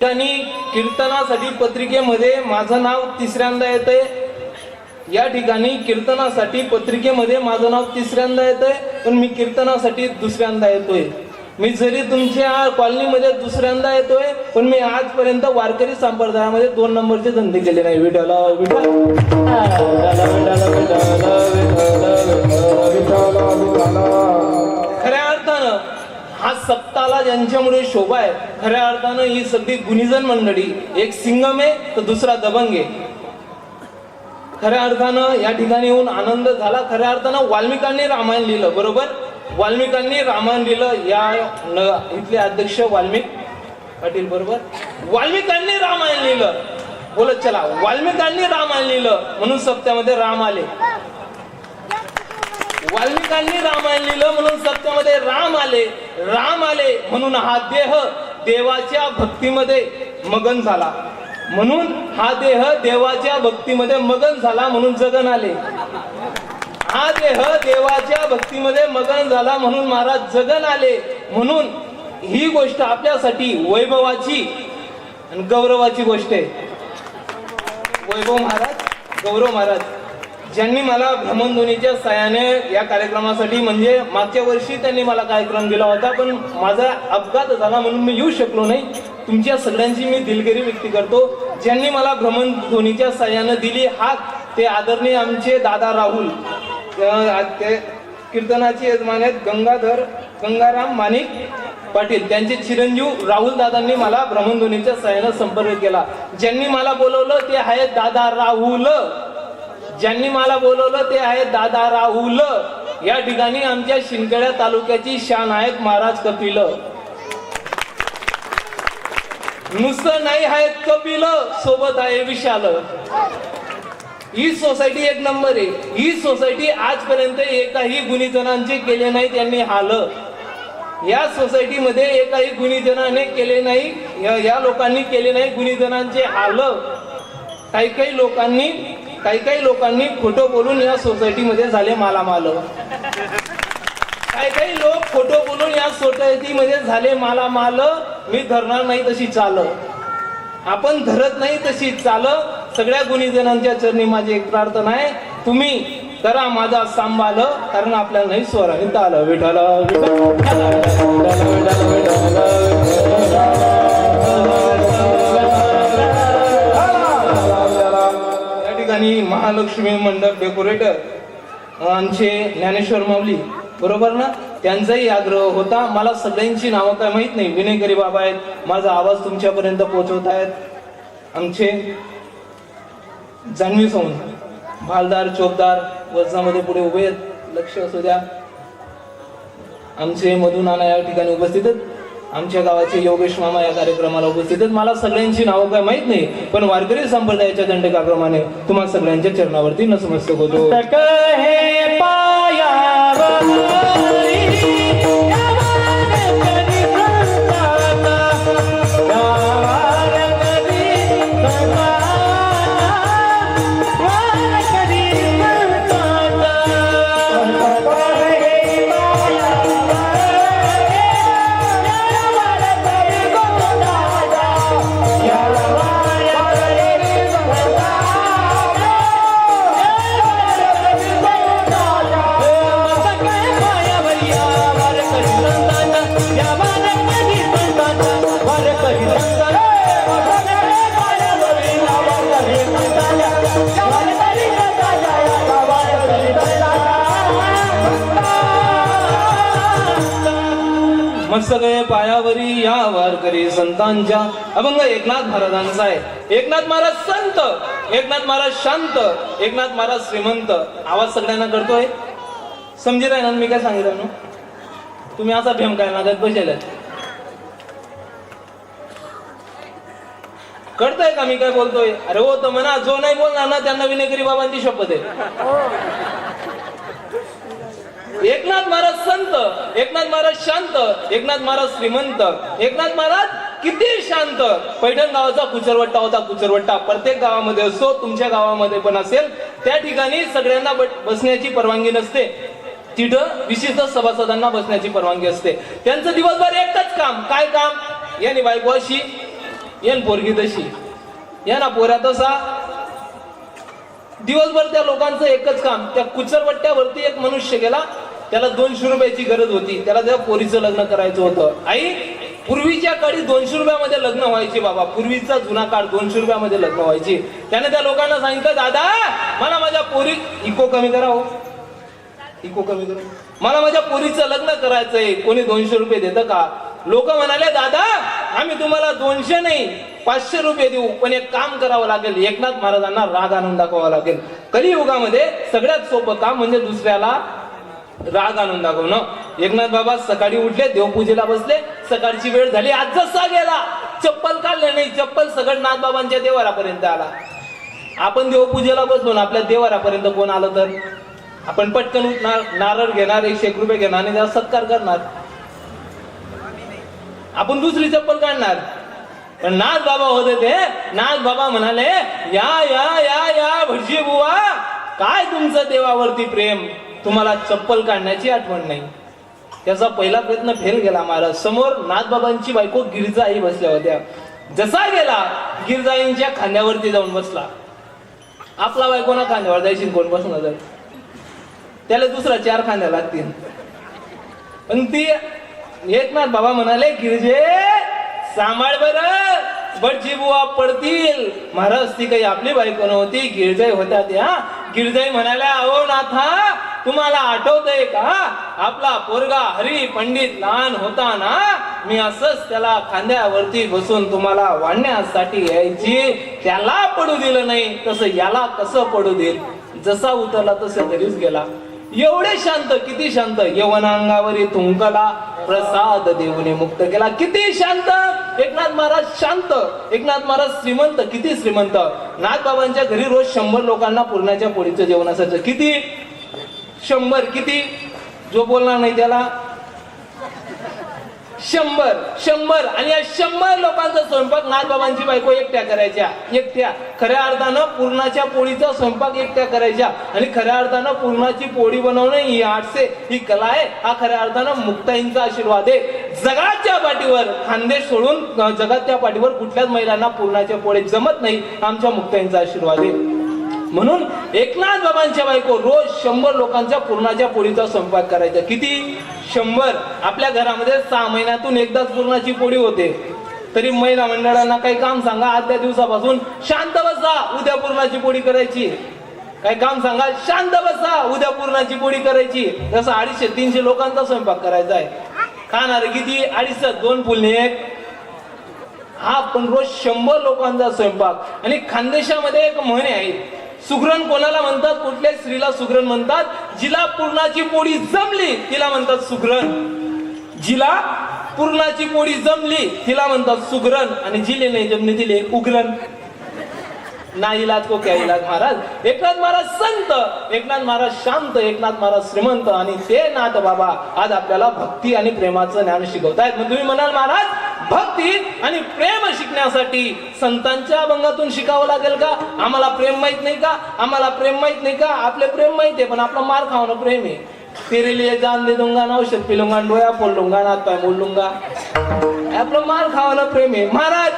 ठिकाणी कीर्तनासाठी पत्रिकेमध्ये माझं नाव तिसऱ्यांदा येतंय. या ठिकाणी कीर्तनासाठी पत्रिकेमध्ये माझं नाव तिसऱ्यांदा येतंय पण मी कीर्तनासाठी दुसऱ्यांदा येतोय. मी जरी तुमच्या कॉलनीमध्ये दुसऱ्यांदा येतोय पण मी आजपर्यंत वारकरी संप्रदायामध्ये दोन नंबरचे धंदे केले नाही. विठाला विठ्ठल. खऱ्या अर्थानं हा सप्ताला ज्यांच्यामुळे शोभा आहे खऱ्या अर्थानं ही सगळी गुणीजन मंडळी एक सिंगम आहे तर दुसरा दबंग आहे. खऱ्या अर्थानं या ठिकाणी येऊन आनंद झाला. खऱ्या अर्थानं वाल्मिकांनी रामायण लिहिलं बरोबर? वाल्मिकांनी रामायण लिहिलं. या न- इथले अध्यक्ष वाल्मिक पाटील बरोबर? वाल्मिकांनी रामायण लिहिलं. बोलत चला वाल्मिकांनी रामायण लिहिलं. म्हणून सप्त्यामध्ये राम आले. वाल्मिकांनी रामायण लिहिलं म्हणून सत्यामध्ये राम आले. राम आले म्हणून हा देह देवाच्या भक्तीमध्ये मगन झाला. म्हणून हा देह देवाच्या भक्तीमध्ये मगन झाला म्हणून जगन आले. हा देह देवाच्या भक्तीमध्ये मगन झाला म्हणून महाराज जगन आले. म्हणून ही गोष्ट आपल्यासाठी वैभवाची आणि गौरवाची गोष्ट आहे. वैभव महाराज गौरव महाराज. ज्यांनी मला भ्रमणध्वनीच्या सहाय्याने या कार्यक्रमासाठी म्हणजे मागच्या वर्षी त्यांनी मला कार्यक्रम दिला होता पण माझा अपघात झाला म्हणून मी येऊ शकलो नाही. तुमच्या सगळ्यांची मी दिलगिरी व्यक्त करतो. ज्यांनी मला भ्रमणध्वनीच्या सहाय्याने दिली हात ते आदरणीय आमचे दादा राहुल ते कीर्तनाचे यजमान आहेत गंगाधर गंगाराम माणिक पाटील त्यांचे चिरंजीव राहुल दादांनी मला भ्रमणध्वनीच्या सहाय्याने संपर्क केला. ज्यांनी मला बोलवलं ते आहेत दादा राहुल. ज्यांनी मला बोलवलं ते आहे दादा राहुल. या ठिकाणी आमच्या शिंदखेडा तालुक्याची शान आहेत महाराज कपिल. नुसतं नाही आहेत कपिल सोबत आहे विशाल. ही सोसायटी एक नंबर आहे. ही सोसायटी आजपर्यंत एकाही गुणीजनांचे केले नाही त्यांनी हाल. या सोसायटीमध्ये एकाही गुणीजनाने केले नाही या- या लोकांनी केले नाही गुणीजनांचे हाल. काही काही लोकांनी काही काही लोकांनी खोटं बोलून या सोसायटीमध्ये झाले मालामाल काही काही लोक खोटं बोलून या सोसायटीमध्ये झाले मालामाल मी धरणार नाही तशी चाल आपण धरत नाही तशी चाल सगळ्या गुणीजनांच्या चरणी माझी एक प्रार्थना आहे तुम्ही करा माझा सांभाळ कारण आपल्याला नाही स्वर आणि ताल विठाल आणि महालक्ष्मी मंडप डेकोरेटर आमचे ज्ञानेश्वर माऊली बरोबर ना? त्यांचाही आग्रह होता. मला सगळ्यांची नावं काय माहीत नाही. विनयकरी बाबा आहेत. माझा आवाज तुमच्यापर्यंत पोहोचवत आहेत. आमचे जान्हवी संत भालदार चोपदार वजनामध्ये पुढे उभे आहेत. लक्ष असू द्या. आमचे मधुनाना या ठिकाणी उपस्थित आहेत. आमच्या गावाचे योगेश मामा या कार्यक्रमाला उपस्थित आहेत. मला सगळ्यांची नावं काय माहीत नाही पण वारकरी संप्रदायाच्या दंडकाक्रमाने तुम्हाला सगळ्यांच्या चरणावरती नसमस्तक होतो. वारकरी संतांच्या. अभंग एकनाथ महाराजांचा आहे. एकनाथ महाराज संत. एकनाथ महाराज शांत. एकनाथ महाराज श्रीमंत. आवाज सगळ्यांना करतोय. समजित आहे ना? मी काय सांगितलं ना तुम्ही असा भेम काय नागत बसेल कळतंय का मी काय बोलतोय? अरे हो तर म्हणा जो नाही बोलणार ना त्यांना विनयकरी बाबांची शपथ आहे. एकनाथ महाराज संत एकनाथ महाराज शांत एकनाथ महाराज श्रीमंत एकनाथ महाराज किती शांत. पैठण गावाचा कुचरवट्टा होता कुचरवट्टा प्रत्येक गावामध्ये असतो तुमच्या गावामध्ये पण असेल. त्या ठिकाणी सगळ्यांना बसण्याची परवानगी नसते. तिथं विशिष्ट सभासदांना बसण्याची परवानगी असते. त्यांचं दिवसभर एकच काम. काय काम? याने बायको अशी येन पोरगी तशी. या ना पोऱ्या तसा. दिवसभर त्या लोकांचं एकच काम. त्या कुचरवट्ट्यावरती एक मनुष्य गेला त्याला दोनशे रुपयाची गरज होती. त्याला त्या पोरीचं लग्न करायचं होतं. आई पूर्वीच्या काळी दोनशे रुपयामध्ये लग्न व्हायचे बाबा. पूर्वीचा जुना काळ दोनशे रुपयामध्ये लग्न व्हायची. त्याने त्या लोकांना सांगितलं दादा मला माझ्या पोरी इको कमी करा हो. इको कमी करा. मला माझ्या पोरीचं लग्न करायचंय. कोणी दोनशे रुपये देतं का? लोक म्हणाले दादा आम्ही तुम्हाला दोनशे नाही पाचशे रुपये देऊ. पण एक काम करावं लागेल. एकनाथ महाराजांना राग आणून दाखवावा लागेल. कलियुगामध्ये सगळ्यात सोपं काम म्हणजे दुसऱ्याला राग आणून दाखवणं एकनाथ बाबा सकाळी उठले देवपूजेला बसले सकाळची वेळ झाली आज जसा गेला. चप्पल काढले नाही चप्पल सगळ नाथबाबांच्या देवारापर्यंत आला. आपण देवपूजेला बसलो ना आपल्या देवारापर्यंत कोण आलं तर? आपण पटकन उठणार नारळ घेणार एकशे एक रुपये घेणार आणि त्याला सत्कार करणार. आपण दुसरी चप्पल काढणार. पण नाथ बाबा होते ते नाथ बाबा म्हणाले या या या या भटजी बुवा काय तुमचं देवावरती प्रेम? तुम्हाला चप्पल काढण्याची आठवण नाही. त्याचा पहिला प्रयत्न फेल गेला महाराज. समोर नाथबाबांची बायको गिरजाई बसल्या होत्या. जसा गेला गिरजाईंच्या खांद्यावरती जाऊन बसला. आपला बायकोना खांद्यावर जायची कोण बसणार जर त्याला दुसरा चार खांद्या लागतील. पण ती एकनाथ बाबा म्हणाले गिरजे सांभाळ बर. बटजी बुवा पडतील. महाराज ती काही आपली बायको नव्हती. गिरजाई होत्या त्या. गिरजाई म्हणाल्या अहो नाथा तुम्हाला आठवतंय का? आपला पोरगा हरी पंडित लहान होता ना मी असंच त्याला खांद्यावरती बसून तुम्हाला वाढण्यासाठी यायची त्याला पडू दिलं नाही तसं याला कसं पडू देईल? जसा उतरला तसा तरीच गेला. एवढे शांत किती शांत. यवनांगावरी तुंकला प्रसाद देऊने मुक्त केला. किती शांत! एकनाथ महाराज शांत. एकनाथ महाराज श्रीमंत किती श्रीमंत. नाथबाबांच्या घरी रोज शंभर लोकांना पुरणाच्या पोळीचं जेवण असायचं. किती? शंभर किती? जो बोलणार नाही त्याला. शंभर शंभर. आणि या शंभर लोकांचा स्वयंपाक नाथबाबांची बायको एकट्या करायच्या. एकट्या. खऱ्या अर्थानं पूर्णाच्या पोळीचा स्वयंपाक एकट्या करायच्या. आणि खऱ्या अर्थानं पूर्णाची पोळी बनवणं ही आठसे ही कला आहे. हा खऱ्या अर्थानं मुक्ताईंचा आशीर्वाद आहे. जगाच्या पाठीवर खानदेश सोडून जगाच्या पाठीवर कुठल्याच महिलांना पूर्णाच्या पोळी जमत नाही आमच्या मुक्ताईंचा आशीर्वाद आहे. म्हणून एकनाथ बाबांच्या बायको रोज शंभर लोकांच्या पूर्णाच्या पोळीचा स्वयंपाक करायचा किती? शंभर. आपल्या घरामध्ये सहा महिन्यातून एकदाच पूर्णाची पोळी होते. तरी महिला मंडळांना काही काम सांगा आदल्या दिवसापासून शांत बसा उद्या पूर्णाची पोळी करायची. काही काम सांगा शांत बसा उद्या पूर्णाची पोळी करायची. जसं अडीचशे तीनशे लोकांचा स्वयंपाक करायचा आहे. खाणार किती? अडीचशे दोन फुलणे एक. हा पण रोज शंभर लोकांचा स्वयंपाक. आणि खानदेशामध्ये एक म्हणे आहे सुगरण कोणाला म्हणतात? कुठल्या स्त्रीला सुगरण म्हणतात? जिला पूर्णाची पोळी जमली तिला म्हणतात सुगरण. जिला पूर्णाची पोळी जमली तिला म्हणतात सुग्रण. आणि जिले नाही जमली तिले उग्रण. ना इलाज को क्या इलाज महाराज? एकनाथ महाराज संत एकनाथ महाराज शांत एकनाथ महाराज श्रीमंत. आणि ते नाथ बाबा आज आपल्याला भक्ती आणि प्रेमाचं ज्ञान शिकवतायत. मग तुम्ही म्हणाल महाराज भक्ती आणि प्रेम शिकण्यासाठी संतांच्या अभंगातून शिकावं लागेल का? आम्हाला प्रेम माहीत नाही का? आम्हाला प्रेम माहीत नाही का? आपले प्रेम माहीत आहे पण आपलं मार खावणं प्रेम आहे. तेरे लिए जान दे दूंगा ना औषध पिलूंगा डोया फोड नात पाय मोड आपलं मार खावाला प्रेम आहे. महाराज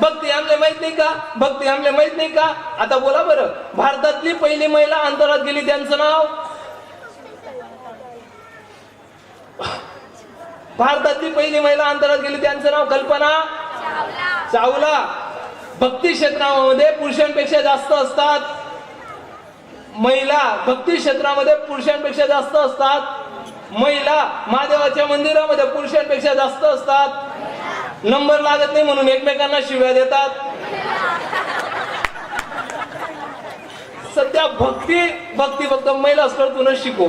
भक्ती आमले माहीत नाही का? भक्ती आमले माहीत नाही का? आता बोला बरं भारतातली पहिली महिला अंतरात गेली त्यांचं नाव? भारतातली पहिली महिला अंतरात गेली त्यांचं नाव कल्पना चावला. भक्ती क्षेत्रामध्ये पुरुषांपेक्षा जास्त असतात. महिला भक्ती क्षेत्रामध्ये पुरुषांपेक्षा जास्त असतात. महिला महादेवाच्या मंदिरामध्ये पुरुषांपेक्षा जास्त असतात. नंबर लागत नाही म्हणून एकमेकांना शिव्या देतात. सध्या भक्ती भक्ती फक्त महिला कडूनच शिकू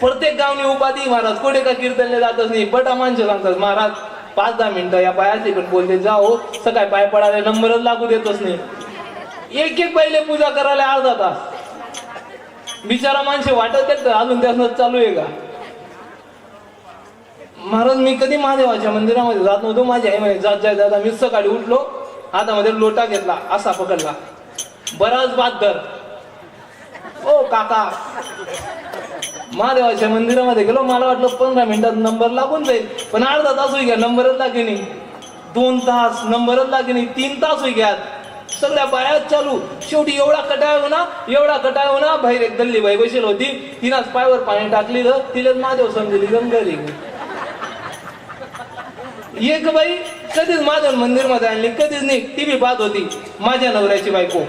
प्रत्येक गावनी उपाधी महाराज. कोठे का कीर्तनले जातच नाही. बटा माणसं सांगतात महाराज पाच दहा मिनिटं या पायाचे पण बोलते जाओ. सकाळी पाय पडायला नंबरच लागू देतच नाही. एक एक पहिले पूजा करायला अर्धा तास. बिचारा माणसे वाटत आहेत का? अजून त्यानं चालू आहे का? महाराज मी कधी महादेवाच्या मंदिरामध्ये जात नव्हतो. माझी आई म्हणे जात जाय दादा मी सकाळी उठलो हातामध्ये लोटा घेतला असा पकडला. बराच बादर ओ काका. महादेवाच्या मंदिरामध्ये गेलो मला वाटलं पंधरा मिनिटात नंबर लागून जाईल. पण अर्धा तास होई घ्या नंबरच लागे नाही. दोन तास नंबरच लागे नाही. तीन तास होई घ्यात सगळ्या बायाच चालू. शेवटी एवढा कटाळ होना एवढा कटाळ होना. बाहेर एक दल्ली बाई बसेल होती. तिनाच पायावर पाणी टाकली तर तिलाच महादेव समजली गंगाली. एक बाई कधीच माझ्या मंदिरमध्ये आणली कधीच नाही. टीव्ही पाहत होती माझ्या नवऱ्याची बायको.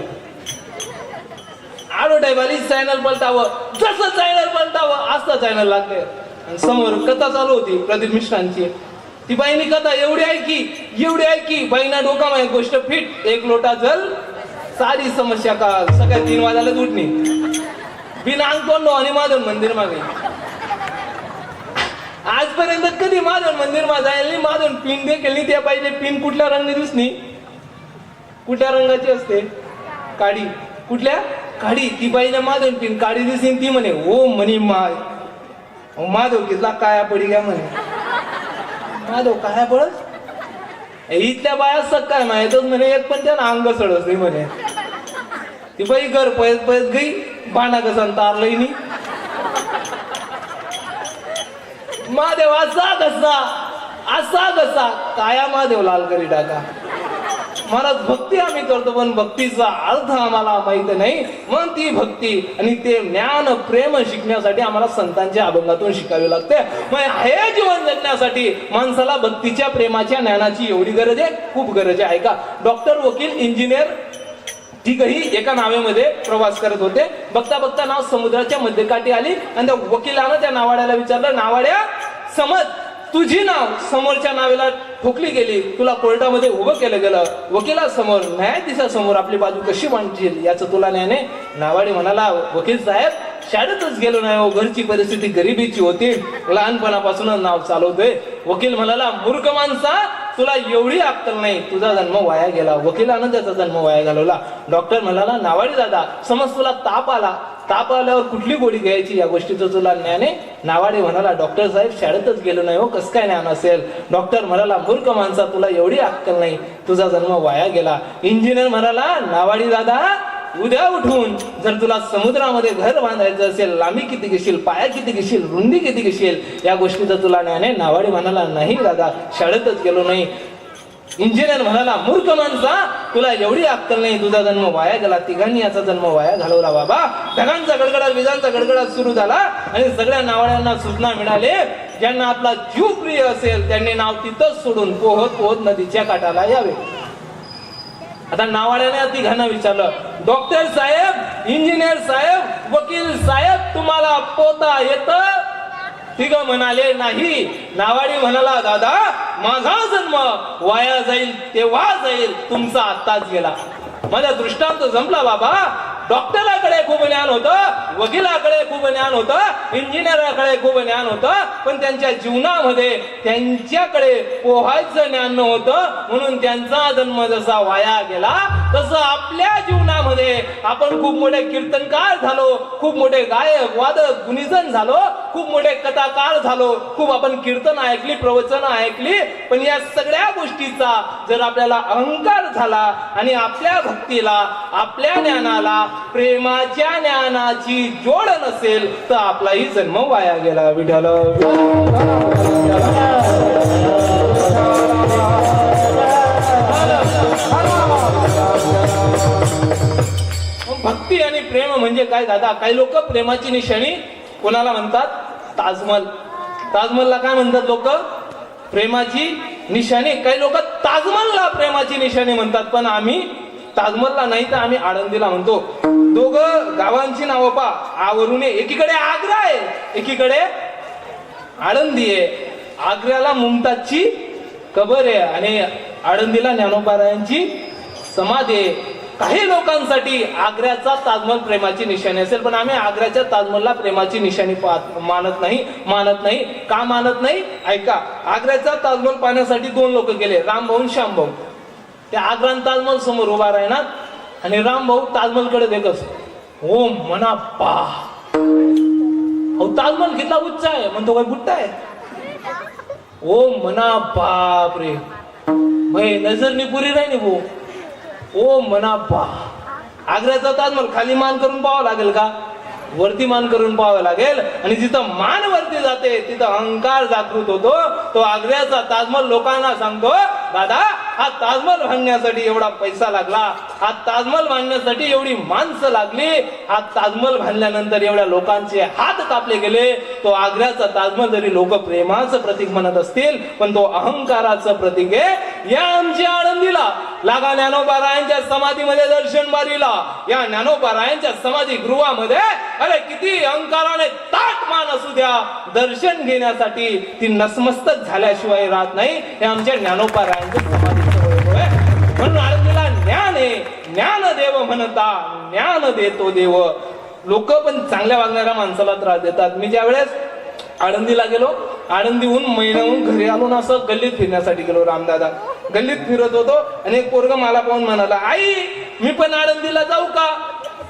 आली चॅनल पलटावं. जसं चॅनल बनतावं असं चॅनल लागले आणि समोर कथा चालू होती प्रदीप मिश्रांची. ती बाईनी कथा एवढी ऐकी एवढी ऐकी बाईना डोका एक गोष्ट फिट एक लोटा जल सारी समस्या का सगळ्या तीन वाजायला उठणी बिना अंग आणि माझं मंदिर मागे. आजपर्यंत कधी माधन मंदिर मा जायला नाही पिन देखील नाही त्या पाहिजे पिन कुठल्या रंगाने दिसणी कुठल्या रंगाची असते? काडी. कुठल्या? काडी ती बाईने माधव पिन काळी दिसेन ती म्हणे ओ म्हणे माय. अहो, माधव कितला काया पडी घ्या म्हणे. माधव काया पडत इथल्या बाया सकाळ माहितच म्हणे एक पण त्यानं अंग सडस नाही म्हणे. ती बाई घर पळत पळत गई बाणा कसा तारलंय नी. महादेव असा कसा? असा कसा? काया महादेव लाल करी टाका महाराज भक्ती आम्ही करतो पण भक्तीचा अर्थ आम्हाला माहीत नाही. मग ती भक्ती आणि ते ज्ञान प्रेम शिकण्यासाठी आम्हाला संतांच्या अभंगातून शिकावे लागते. मग हे जीवन जगण्यासाठी माणसाला भक्तीच्या प्रेमाच्या ज्ञानाची एवढी गरज आहे? खूप गरज आहे का? डॉक्टर वकील इंजिनियर तिघही एका नावेमध्ये प्रवास करत होते. बघता बघता नाव समुद्राच्या मध्यकाठी आली आणि त्या वकिलानं त्या नावाड्याला विचारलं नावाड्या समज तुझी नाव समोरच्या नावेला ठोकली गेली. तुला कोर्टामध्ये उभं केलं गेलं. वकिलासमोर न्यायाधीशासमोर आपली बाजू कशी मांडशील? याचं तुला न्यायाने नावाडी म्हणाला वकील साहेब शाळेतच गेलो नाही हो. घरची परिस्थिती गरिबीची होती. लहानपणापासूनच नाव चालवतोय. वकील म्हणाला मूर्ख माणसा तुला एवढी अक्कल नाही. तुझा जन्म वाया गेला. वकिलानं त्याचा जन्म वाया घालवला. डॉक्टर म्हणाला नावाडी दादा समज तुला ताप आला. ताप आल्यावर कुठली गोळी घ्यायची या गोष्टीचं तुला ज्ञान आहे? नावाडे म्हणाला डॉक्टर साहेब शाळेतच गेलो नाही हो कस काय ज्ञान असेल? डॉक्टर म्हणाला मूर्ख माणसा तुला एवढी अक्कल नाही. तुझा जन्म वाया गेला. इंजिनियर म्हणाला नावाडी दादा उद्या उठून जर तुला समुद्रामध्ये घर बांधायचं असेल लांबी किती घेशील पाया किती घेशील रुंदी किती घेशील या गोष्टीचं तुला ज्ञान आहे. नावाडी म्हणाला नाही दादा शाळेतच गेलो नाही. इंजिनियर म्हणाला मूर्ख माणसा तुला एवढी अक्कल नाही तुझा जन्म वाया गेला तिघांनी याचा जन्म वाया घालवला बाबा. ढगांचा गडगडाट विजांचा गडगडाट सुरू झाला आणि सगळ्या नावाड्यांना सूचना मिळाले ज्यांना आपला जीव प्रिय असेल त्यांनी नाव तिथंच सोडून पोहत पोहत नदीच्या काठाला यावे. आता नावाड्याने तिघांना विचारलं डॉक्टर साहेब इंजिनियर साहेब वकील साहेब तुम्हाला पोता येतं? तिघ म्हणाले नाही. नावाडी म्हणाला दादा माझा जन्म वाया जाईल तेव्हा जाईल तुमचा आत्ताच गेला. माझा दृष्टांत जमला बाबा डॉक्टराकडे खूप ज्ञान होतं वकिलाकडे खूप ज्ञान होतं इंजिनियराकडे खूप ज्ञान होतं पण त्यांच्या जीवनामध्ये त्यांच्याकडे पोहायचं ज्ञान नव्हतं म्हणून त्यांचा जन्म जसा वाया गेला तसं आपल्या जीवनामध्ये आपण खूप मोठे कीर्तनकार झालो खूप मोठे गायक वादक गुणीजन झालो खूप मोठे कथाकार झालो खूप आपण कीर्तन ऐकली प्रवचन ऐकली पण या सगळ्या गोष्टीचा जर आपल्याला अहंकार झाला आणि आपल्या भक्तीला आपल्या ज्ञानाला प्रेमाच्या ज्ञानाची जोड नसेल तर आपलाही जन्म वाया गेला विठ्ठल. भक्ती आणि प्रेम म्हणजे काय दादा? काही लोक प्रेमाची निशाणी कोणाला म्हणतात? ताजमहल. ताजमहलला काय म्हणतात लोक? प्रेमाची निशाणी. काही लोक ताजमहलला प्रेमाची निशाणी म्हणतात पण आम्ही ताजमहलला नाही तर आम्ही आळंदीला म्हणतो. दोघं गावांची नावं पा आवरून एकीकडे आग्रा आहे एकीकडे आळंदी आहे. आग्र्याला मुमताजची कबर आहे आणि आळंदीला ज्ञानोपारायांची समाधी आहे. काही लोकांसाठी आग्र्याचा ताजमहल प्रेमाची निशाणी असेल पण आम्ही आग्र्याच्या ताजमहलला प्रेमाची निशाणी पाहत मानत नाही मानत नाही. का मानत नाही? ऐका आग्र्याचा ताजमहल पाहण्यासाठी दोन लोक गेले रामभाऊ श्यामभाऊ. ते आग्रा ताजमहल समोर उभा राहणार आणि रामभाऊ ताजमहलकडे देखस ओ हो मना पा अहो ताजमहल किती उच्च आहे? म्हणतो काय बुट्टा आहे. हो ओ मना बाप रे नजर नजरनी पुरी राहिली भाऊ. ओ मनाप्पा. बा आग्र्याचा ताजमहल खाली मान करून पाहावं लागेल का? वरती मान करून पाहावं लागेल. आणि जिथं मान वरती जाते तिथं अहंकार जागृत होतो. तो आग्र्याचा ताजमहल लोकांना सांगतो दादा हा ताजमहल बांधण्यासाठी एवढा पैसा लागला हा ताजमहल बांधण्यासाठी एवढी माणसं लागली हा ताजमहल बांधल्यानंतर एवढ्या लोकांचे हात कापले गेले. तो आग्र्याचा ताजमहल जरी लोक प्रेमाचं प्रतीक म्हणत असतील पण तो अहंकाराचं प्रतीक आहे. या आमची आळंदीला लागा ज्ञानोबारायांच्या समाधीमध्ये दर्शन बारीला. या ज्ञानोबारायांच्या समाधी गृहामध्ये अरे किती अहंकाराने ताट मान असू द्या. दर्शन घेण्यासाठी ती नसमस्तक झाल्याशिवाय राहत नाही. हे आमच्या ज्ञानोबारायांचं म्हणून आळंदीला ज्ञान आहे ज्ञान देव म्हणता ज्ञान देतो देव. लोक पण चांगल्या वागणाऱ्या माणसाला त्रास देतात. मी ज्या वेळेस आळंदीला गेलो आळंदीहून महिन्याहून घरी आलो ना असं गल्लीत फिरण्यासाठी गेलो रामदादा. गल्लीत फिरत होतो आणि एक पोरग मला पाहून म्हणाला आई मी पण आळंदीला जाऊ का?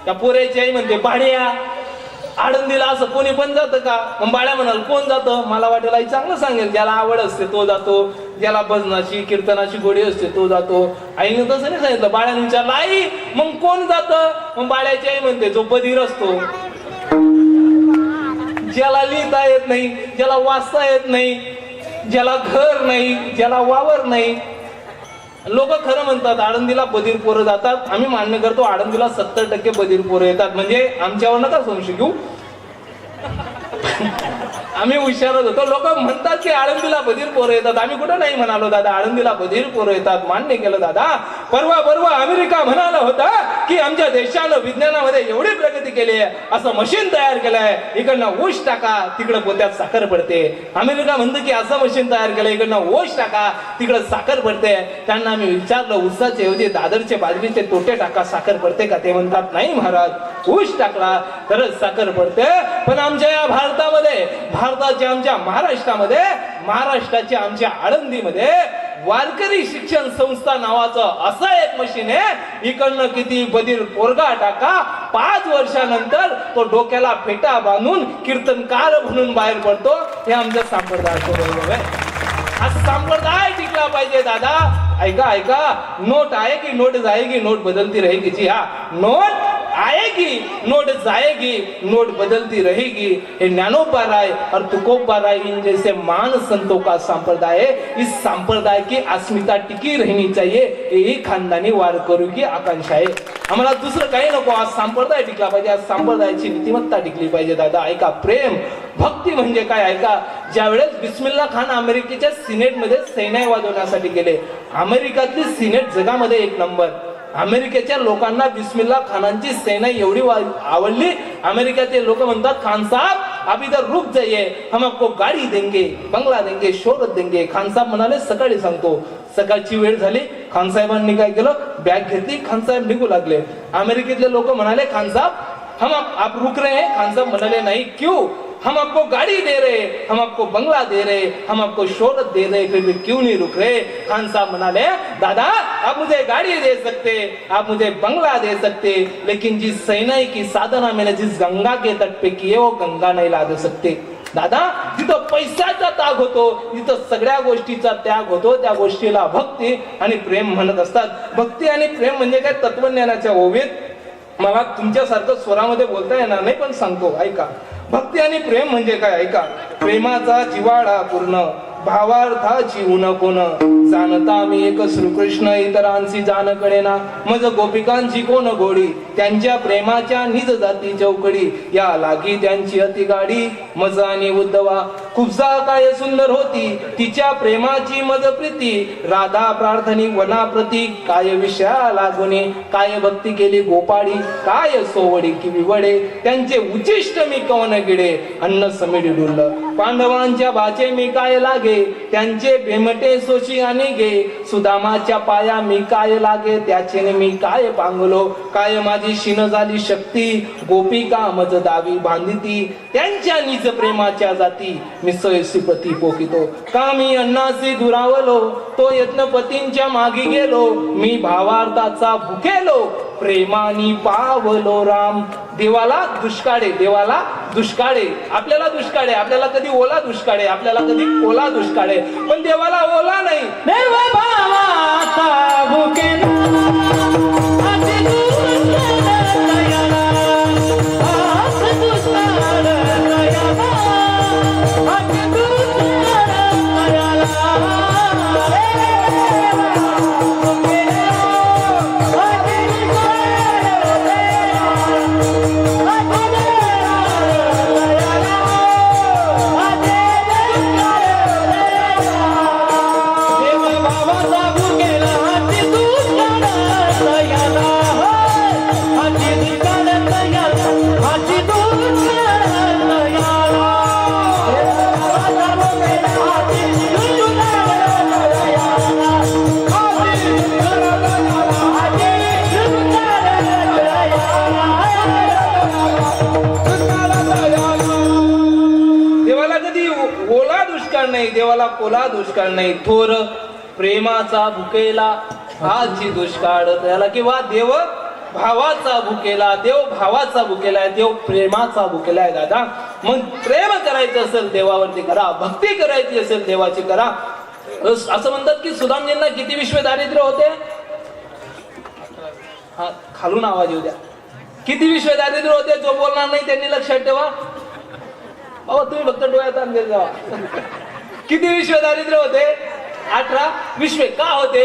त्या पोऱ्याची आई म्हणते भाड्या आळंदीला असं कोणी पण जातं का? मग बाळ्या म्हणाल कोण जातं? मला वाटेल आई चांगलं सांगेल ज्याला आवड असते तो जातो ज्याला भजनाची कीर्तनाची गोडी असते तो जातो. आईने तसं नाही सांगितलं. बाळ्याने विचारलं आई मग कोण जातं? मग बाळ्याची आई म्हणते जो बधीर असतो. ज्याला लिहिता येत नाही ज्याला वाचता येत नाही ज्याला घर नाही ज्याला वावर नाही लोक खरं म्हणतात आळंदीला बधीर पोरं जातात. आम्ही मान्य करतो आळंदीला सत्तर टक्के बधीर पोरं येतात. म्हणजे आमच्यावर नका संशय घेऊ. आम्ही विचारत होतो. लोक म्हणतात की आळंदीला बधीर पोरं येतात. आम्ही कुठं नाही म्हणालो दादा आळंदीला बधीर पोरं येतात. मान्य केलं दादा परवा परवा अमेरिका म्हणाला होता की आमच्या देशानं विज्ञानामध्ये एवढी प्रगती केली आहे. असं मशीन तयार केलंय. इकडनं ऊस टाका तिकडं पोत्यात साखर पडते. अमेरिका म्हणतं की असं मशीन तयार केलं इकडनं ऊस टाका तिकडं साखर पडते. त्यांना आम्ही विचारलं ऊसाचे ऐवजी दादरचे बाजरीचे तोटे टाका साखर पडते का? ते म्हणतात नाही महाराज ऊस टाकला तरच साखर पडते. पण आमच्या या भारतामध्ये भारताच्या आमच्या महाराष्ट्रामध्ये महाराष्ट्राच्या आमच्या आळंदीमध्ये वारकरी शिक्षण संस्था नावाचं असं एक मशीन आहे. इकडनं किती बधीर पोरगा टाका पाच वर्षानंतर तो डोक्याला फेटा बांधून कीर्तनकार म्हणून बाहेर पडतो. हे आमच्या संप्रदायाचं बरोबर आहे. हा संप्रदाय टिकला पाहिजे दादा. ऐका ऐका. नोट आहे की नोट जाएगी नोट बदलती रहेगी जी हा. नोट आएगी नोट जाएगी नोट बदलती रहेगी ये ज्ञानोपा राय और तुकोपा राय इन जैसे मान संतों का संप्रदाय है इस संप्रदाय की अस्मिता टिकी रहनी चाहिए। यही खानदानी वारकरू की आकांक्षा आहे आम्हाला दुसरं काही नको आज संप्रदाय टिकला पाहिजे आज संप्रदायाची नीतिमत्ता टिकली पाहिजे दादा. ऐका प्रेम भक्ती म्हणजे काय? ऐका ज्या वेळेस बिस्मिल्ला खान अमेरिकेच्या सिनेटमध्ये सैन्य वाजवण्यासाठी गेले अमेरिकातली सिनेट जगामध्ये एक नंबर. अमेरिकेच्या लोकांना बिस्मिल्ला खानांची सेना एवढी आवडली अमेरिकेचे लोक म्हणतात खान साहब आप इधर रुक जाइए हम आपको गाडी देंगे बंगला देंगे शोरत देंगे. खान साहेब म्हणाले सकाळी सांगतो. सकाळची वेळ झाली खान साहेबांनी काय केलं? बॅग घेतली खान साहेब निघू लागले. अमेरिकेतले लोक म्हणाले खान साहब हम आप, आप रुक रहे हैं. खान साहब म्हणाले नाही क्यू? हम आपको गाड़ी दे रहे हम आपको बंगला दे रहे हम आपको शोहरत दे रहे फिर भी क्यों नहीं रुक रहे? खान साहब म्हणाले दादा आप मुझे गाड़ी दे सकते आप मुझे बंगला दे सकते लेकिन जिस सेनाई की साधना मैंने जिस गंगा के तट पे की है वो गंगा नहीं ला दे सकते। दादा जिथं पैशाचा त्याग होतो जिथं सगळ्या गोष्टीचा त्याग होतो त्या गोष्टीला भक्ती आणि प्रेम म्हणत असतात. भक्ती आणि प्रेम म्हणजे काय? तत्वज्ञानाच्या ओवीत मला तुमच्यासारखं स्वरामध्ये बोलता येणार नाही पण सांगतो ऐका. भक्ती आणि प्रेम म्हणजे काय? ऐका. प्रेमाचा जिवाळा पूर्ण. भावार्थाची उन कोण जाणता मी एक श्रीकृष्ण इतरांची जाण कळेना मज गोपिकांची कोण गोडी? त्यांच्या प्रेमाच्या निज जाती चौकडी. या लागी त्यांची अति गाडी. मज आणि उद्धवा खुपसा काय सुंदर होती. तिच्या प्रेमाची मज प्रीती. राधा प्रार्थनी वना प्रतीक काय विषया लागुने काय भक्ती केली गोपाळी? काय सोवडी कि विवडे? त्यांचे उचिष्ट मी कवन गिडे. अन्न समिडी डुललं. पांडवांच्या बाचे मी काय लागे? त्यांचे भेमटे सोशी आणि घे. सुदामाच्या पाया मी काय लागे त्याचे मी काय पांगलो काय माझी शिन झाली शक्ती? गोपिका मज दावी बांधिती त्यांच्या निज प्रेमाच्या जाती. मी सयसीपती पोकितो का मी अन्नासी दुरावलो? तो यत्नपतींच्या मागे गेलो. मी भावार्थाचा भुकेलो. प्रेमानी पावलो राम. देवाला दुष्काळे देवाला दुष्काळे. आपल्याला दुष्काळे आपल्याला कधी ओला दुष्काळे आपल्याला कधी ओला दुष्काळे. पण देवाला ओला नाही. देव भावाचा देवाला कोला दुष्काळ नाही. थोर प्रेमाचा भुकेला हाची दुष्काळ. त्याला किंवा देव भावाचा भुकेला देव भावाचा भुकेला आहे देव प्रेमाचा भुकेला आहे दादा. मग प्रेम करायचं असेल देवावरती करा भक्ती करायची असेल देवाची करा. असं म्हणतात की सुदामजींना किती विश्व दारिद्र्य होते? हा खालून आवाज येऊ द्या. किती विश्व दारिद्र्य होते? जो बोलणार नाही त्यांनी लक्षात ठेवा. अहो तुम्ही फक्त डोळ्यात आणले जावा किती विश्व दारिद्र्य होते? अठरा. विश्वे का होते?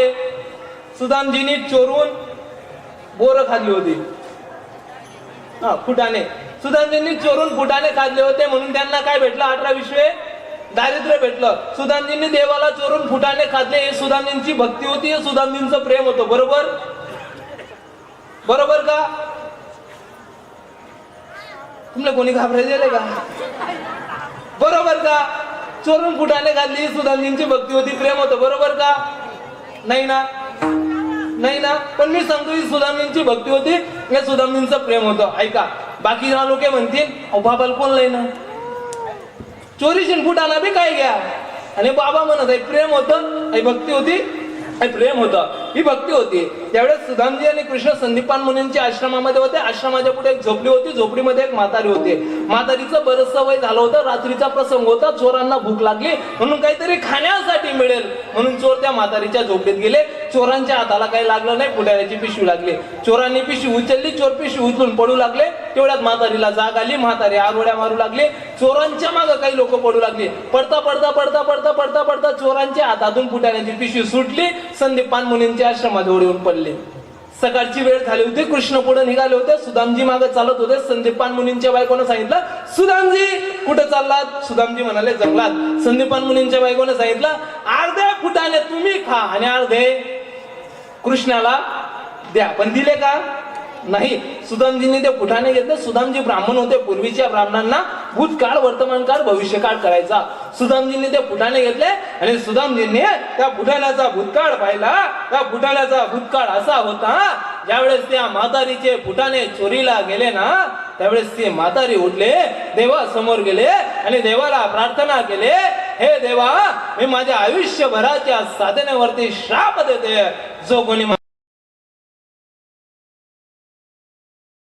सुदामजीनी चोरून बोर खाल्ली होती. हा फुटाने सुदामजींनी चोरून फुटाणे खाल्ले होते म्हणून त्यांना काय भेटलं? अठरा विश्वे दारिद्र्य भेटलं. सुदामजींनी देवाला चोरून फुटाणे खाल्ले. हे सुदामजींची भक्ती होती हे सुदामजींचं प्रेम होतं. बरोबर? बरोबर का? तुम्हाला कोणी घाबरायचे का? बरोबर का? चोरून फुटाने घातली. सुधांजींची भक्ती होती. प्रेम होतं. बरोबर का? नाही ना? नाही ना? पण मी सांगतो ही सुधांजींची भक्ती होती. या सुधांजींचं प्रेम होतं. ऐका. बाकी लोक म्हणतील अहो बाबाला कोण लय ना? चोरीशीन फुटाना बी काय घ्या? आणि बाबा म्हणत आहे प्रेम होतं. भक्ती होती. प्रेम होतं. ही भक्ती होती. त्यावेळेस सुधामजी आणि कृष्ण संदीपान मुनींच्या आश्रमामध्ये होते. आश्रमाच्या पुढे एक झोपडी होती. झोपडीमध्ये एक म्हातारी होते. म्हातारीचं बरंच वय झालं होतं. रात्रीचा प्रसंग होता. चोरांना भूक लागली. म्हणून काहीतरी खाण्यासाठी मिळेल. म्हणून चोर त्या म्हातारीच्या झोपडीत गेले. चोरांच्या हाताला काही लागलं नाही. पुढाऱ्याची पिशवी लागली. चोरांनी पिशवी उचलली. चोर पिशवी उचलून पडू लागले. तेवढ्यात म्हातारीला जाग आली. म्हातारी आरोड्या मारू लागले. चोरांच्या मागे काही लोक पडू लागले. पडता पडता पडता पडता पडता पडता चोरांच्या हातातून फुटाण्याची पिशवी सुटली. संदीपान मुनींच्या आश्रमात येऊन पडली. सकाळची वेळ झाली होती कृष्ण पुढे निघाले होते सुदामजी मागे चालत होते. संदीपान मुनींच्या बायकोनं सांगितलं सुदामजी कुठे चाललात? सुदामजी म्हणाले जंगलात. संदीपान मुनींच्या बायकोनं सांगितलं अर्धे फुटाने तुम्ही खा आणि अर्धे कृष्णाला द्या. पण दिले का? नाही. सुदामजींनी ते पुठाने घेतलं. सुदामजी ब्राह्मण होते. पूर्वीच्या ब्राह्मणांना भूतकाळ वर्तमान काळ भविष्यकाळ करायचा. सुदामजींनी ते पुठाने घेतले आणि सुदामजींनी त्या पुठाण्याचा भूतकाळ पाहिला. त्या पुठाण्याचा भूतकाळ असा होता ज्यावेळेस त्या म्हातारीचे पुठाने चोरीला गेले ना त्यावेळेस ते म्हातारी उठले देवा समोर गेले आणि देवाला प्रार्थना केले हे देवा मी माझ्या आयुष्यभराच्या साधनेवरती श्राप देते. जो कोणी